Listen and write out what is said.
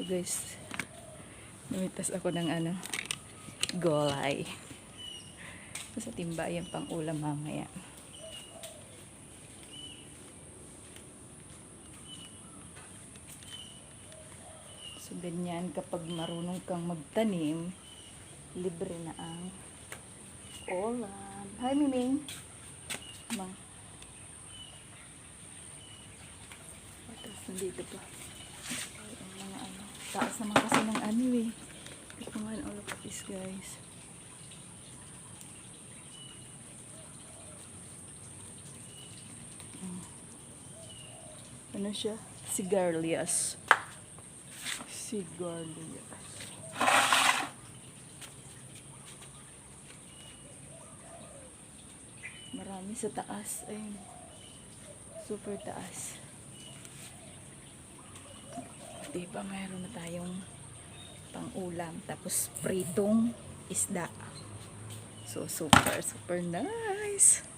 So guys, namitas ako ng ano, golay. Sa timba yan pang ulam mamaya. So ganyan kapag marunong kang magtanim, libre na ang ulam. Hi Miming! Mang. Tapos nandito pa. Ay, ang mga ano. Taas naman kasi ng ano eh. Hindi ko man all of this guys. Ano siya? Sigarias. Sigarias. Marami sa taas. Ayun. Super taas. Diba mayroon na tayong pang-ulam. Tapos pritong isda. So, super, super nice.